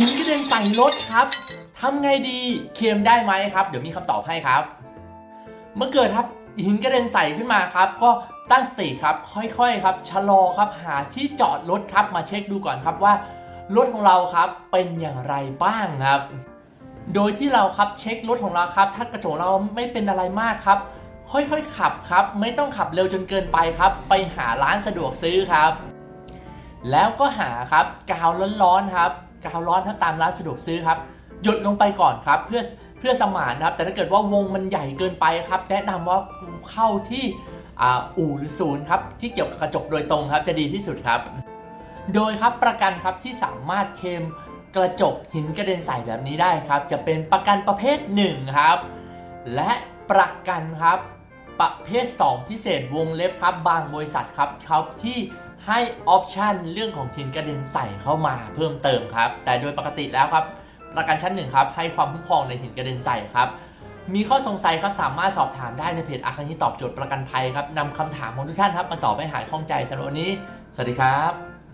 หินกระเด็นใส่รถครับทำไงดีเคลมได้ไหมครับ เดี๋ยวมีคำตอบให้ครับ เมื่อเกิดครับหินกระเด็นใส่ขึ้นมาครับ ก็ตั้งสติครับ ค่อยๆครับชะลอครับหาที่จอดรถครับมาเช็คดูก่อนครับว่ารถของเราครับเป็นอย่างไรบ้างครับ โดยที่เราครับเช็ครถของเราครับ ถ้ากระจกเราไม่เป็นอะไรมากครับ ค่อยๆขับครับ ไม่ต้องขับเร็วจนเกินไปครับ ไปหาร้านสะดวกซื้อครับ แล้วก็หาครับกาวร้อนๆครับ กาวร้อนครับตามร้านสะดวกซื้อครับ หยดลงไปก่อนครับ เพื่อเพื่อสมานครับ แต่ถ้าเกิดว่าวงมันใหญ่เกินไปครับ แนะนำว่าเข้าที่อ,อู่หรือศูนย์ครับที่เกี่ยวกับกระจกโดยตรงครับจะดีที่สุดครับ โดยครับประกันครับที่สามารถเคลมกระจกหินกระเด็นใส่แบบนี้ได้ครับ จะเป็นประกันประเภท1ครับ และประกันครับประเภท 2 พิเศษวงเล็บครับ บางบริษัทครับเขาที่ ให้ออปชันเรื่องของหินกระเด็นใส่เข้ามาเพิ่มเติมครับ แต่โดยปกติแล้วครับ ประกันชั้นหนึ่งครับให้ความคุ้มครองในหินกระเด็นใส่ครับมีข้อสงสัยครับสามารถสอบถามได้ในเพจอาคานิตอบโจทย์ประกันภัยครับนำคำถามของทุกท่านครับมาตอบให้หายข้องใจสำหรับวันนี้ สวัสดีครับ